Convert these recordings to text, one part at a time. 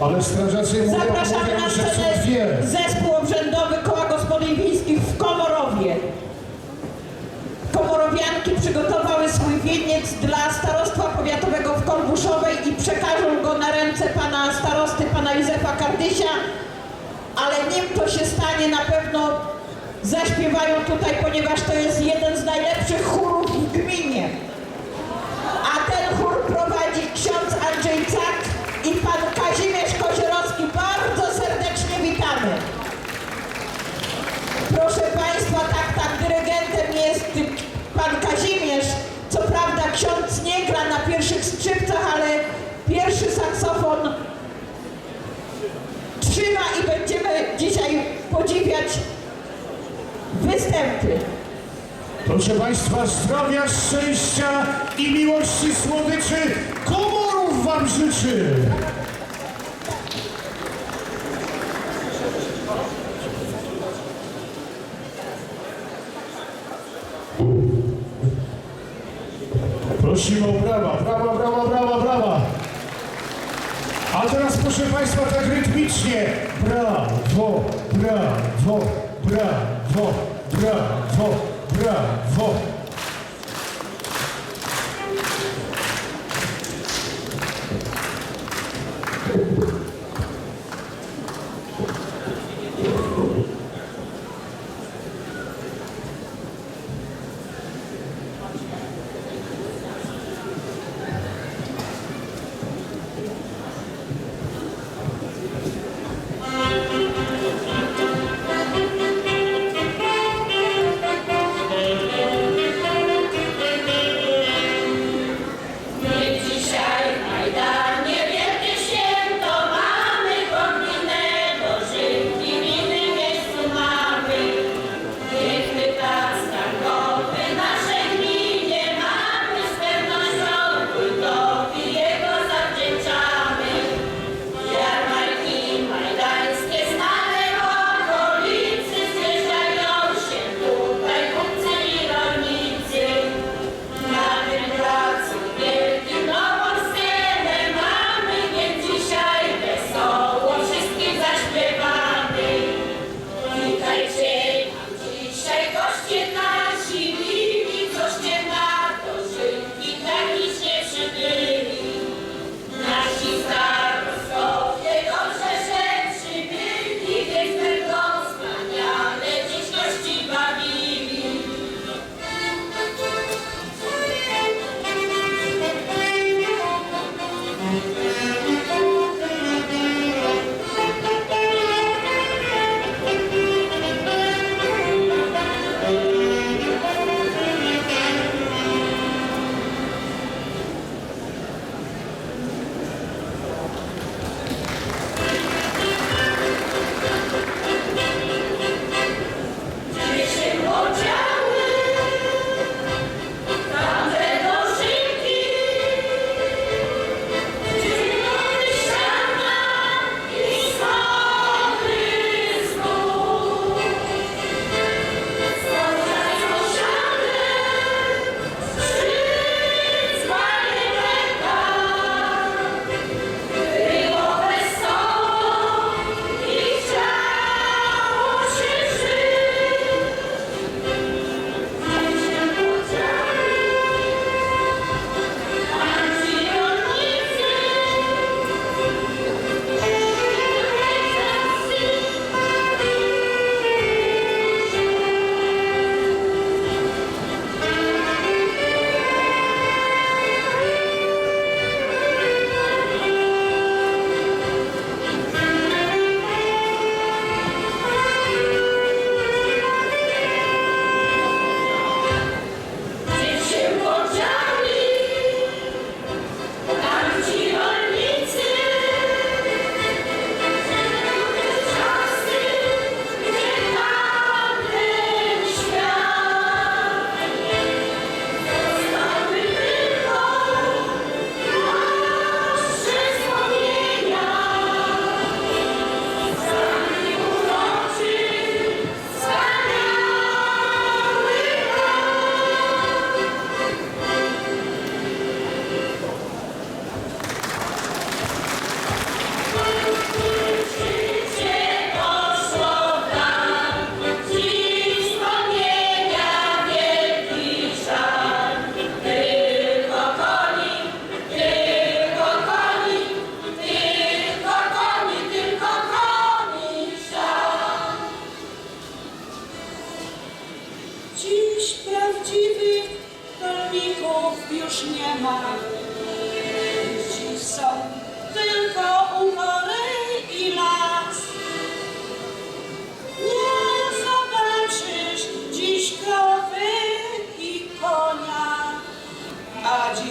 Ale strażacy mówią, Zapraszamy mówią na że są scenę zespół obrzędowy Koła Gospodyń Wiejskich w Komorowie. Komorowianki przygotowały swój wieniec dla Starostwa Powiatowego w Kolbuszowej i przekażą go na ręce pana starosty, pana Józefa Kardysia, ale nim to się stanie, na pewno zaśpiewają tutaj, ponieważ to jest jeden z najlepszych chórów w gminie. Podziwiać występy. Proszę Państwa, zdrowia, szczęścia i miłości słodyczy komorów Wam życzy. Prosimy o brawa, brawa, brawa, brawa, brawa. A teraz proszę Państwa tak rytmicznie. Brawo, 불안소 불안소 불안소 불안소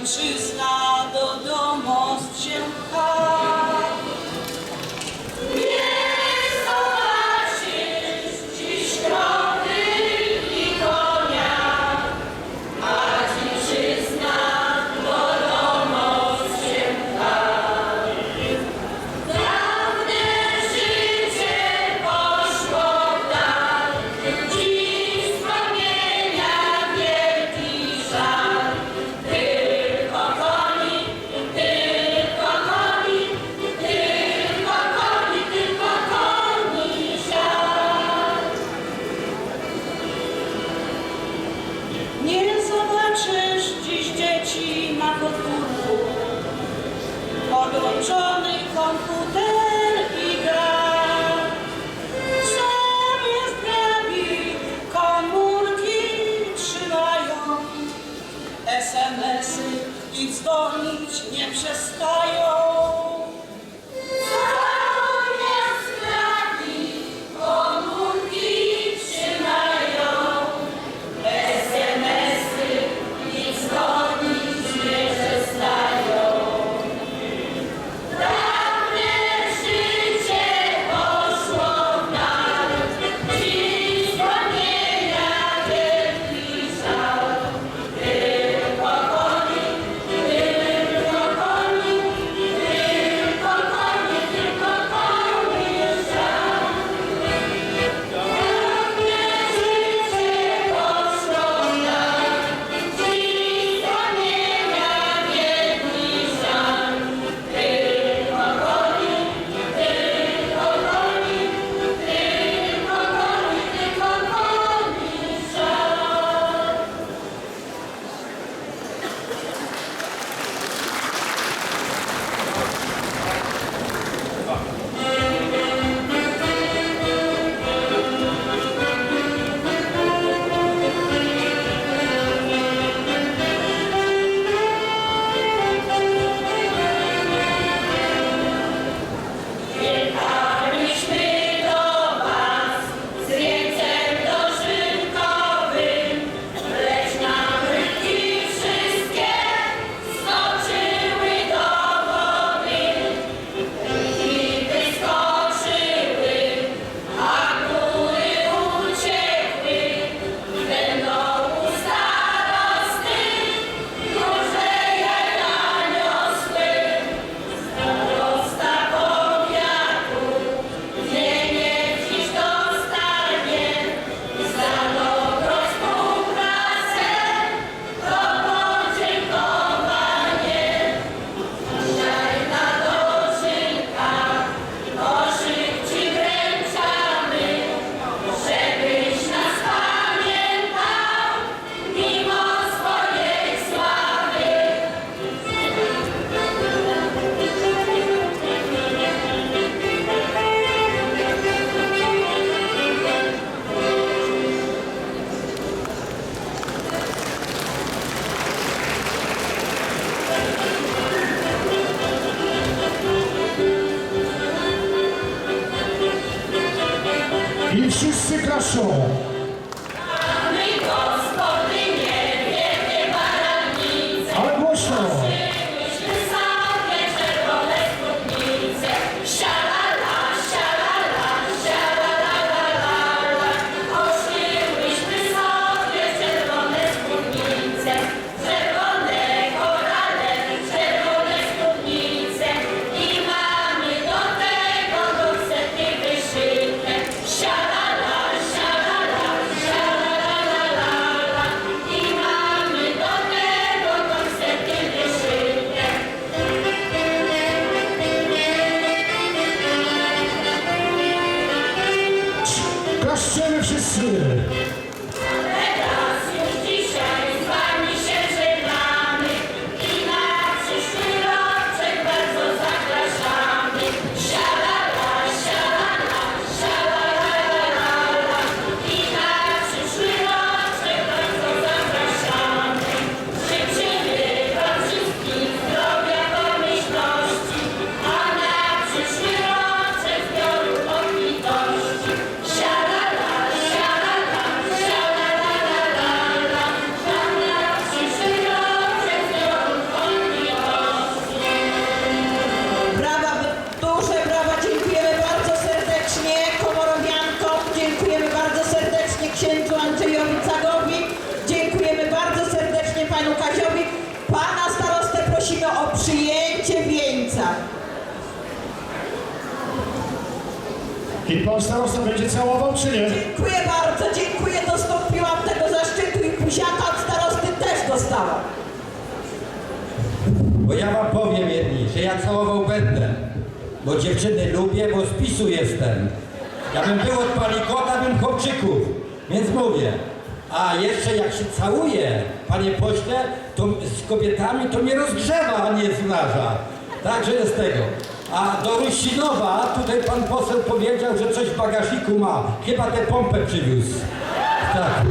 mężczyzna e de situação. Pan starosta będzie całował, czy nie? Dziękuję bardzo, dziękuję, dostąpiłam tego zaszczytu i buziaka od starosty też dostałam. Bo ja wam powiem jedni, że ja całował będę, bo dziewczyny lubię, bo z PiSu jestem. Ja bym był od palikota, bym chłopczyków, więc mówię. A jeszcze jak się całuje, panie pośle, to z kobietami to mnie rozgrzewa, a nie zmraża. Także jest tego. A do Rusinowa tutaj pan poseł powiedział, że coś w bagażniku ma. Chyba tę pompę przywiózł. Tak.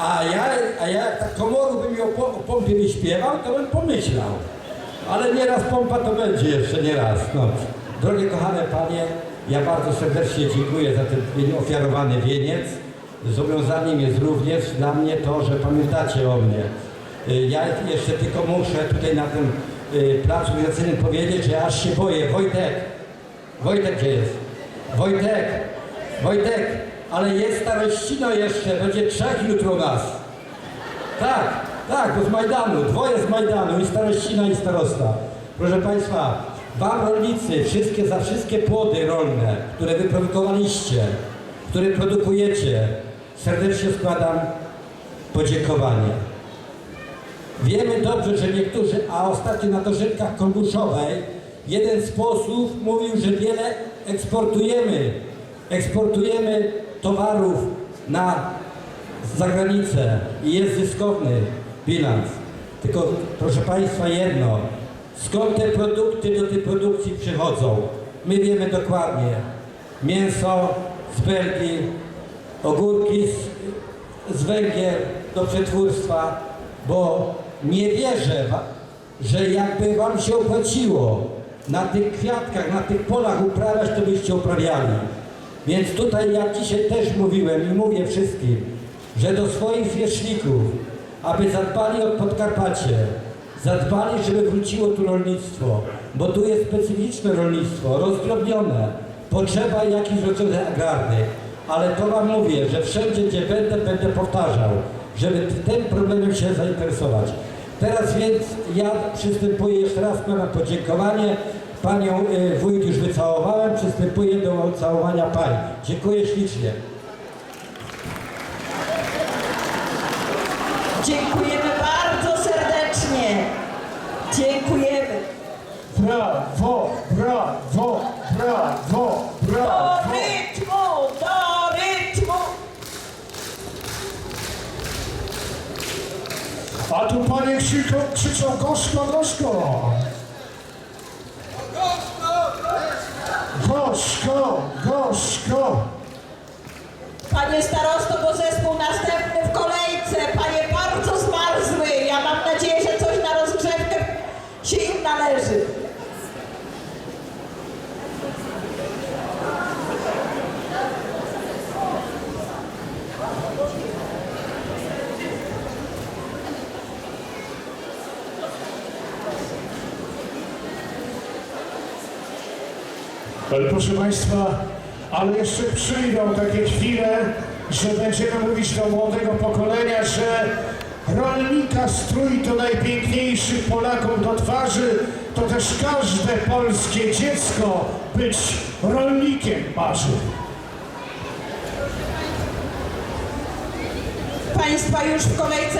A ja, a ja tak komoru bym o pompie wyśpiewał, to bym pomyślał. Ale nieraz pompa to będzie jeszcze nie raz. No. Drogie kochane panie, ja bardzo serdecznie dziękuję za ten ofiarowany wieniec. Zobowiązaniem jest również dla mnie to, że pamiętacie o mnie. Y, Ja jeszcze tylko muszę tutaj na tym placu wiacynym powiedzieć, że aż się boję. Wojtek, Wojtek gdzie jest? Wojtek, Wojtek, ale jest starościno jeszcze, będzie trzech jutro nas. Tak, tak, bo z Majdanu, dwoje z Majdanu, i starościna i starosta. Proszę Państwa, Wam rolnicy, wszystkie, za wszystkie płody rolne, które wyprodukowaliście, które produkujecie, serdecznie składam podziękowanie. Wiemy dobrze, że niektórzy, a ostatnio na dożynkach kolbuszowej, jeden z posłów mówił, że wiele eksportujemy. Eksportujemy towarów na zagranicę i jest zyskowny bilans. Tylko proszę Państwa jedno, skąd te produkty do tej produkcji przychodzą? My wiemy dokładnie. Mięso z Belgii, ogórki z, z Węgier do przetwórstwa, bo nie wierzę, że jakby Wam się opłaciło na tych kwiatkach, na tych polach uprawiać, to byście uprawiali. Więc tutaj ja dzisiaj też mówiłem i mówię wszystkim, że do swoich wierzchników, aby zadbali o Podkarpacie, zadbali, żeby wróciło tu rolnictwo, bo tu jest specyficzne rolnictwo, rozdrobnione, potrzeba jakichś rozwiązań agrarnych, ale to Wam mówię, że wszędzie, gdzie będę, będę powtarzał, żeby tym problemem się zainteresować. Teraz więc ja przystępuję jeszcze raz na podziękowanie. Panią y, wójt już wycałowałem, przystępuję do całowania pań. Dziękuję ślicznie. Dziękujemy bardzo serdecznie. Dziękujemy. Brawo, brawo, brawo, brawo. A tu panie krzyczą, krzyczą gorzko, gorzko. Gorzko, gorzko. Panie starosto, bo zespół następny w kolejce. Panie bardzo zmarzły. Ja mam nadzieję, że coś na rozgrzewkę się im należy. Ale proszę Państwa, ale jeszcze przyjdą takie chwile, że będziemy mówić do młodego pokolenia, że rolnika strój to najpiękniejszy Polakom do twarzy, to też każde polskie dziecko być rolnikiem marzy. Państwa już w kolejce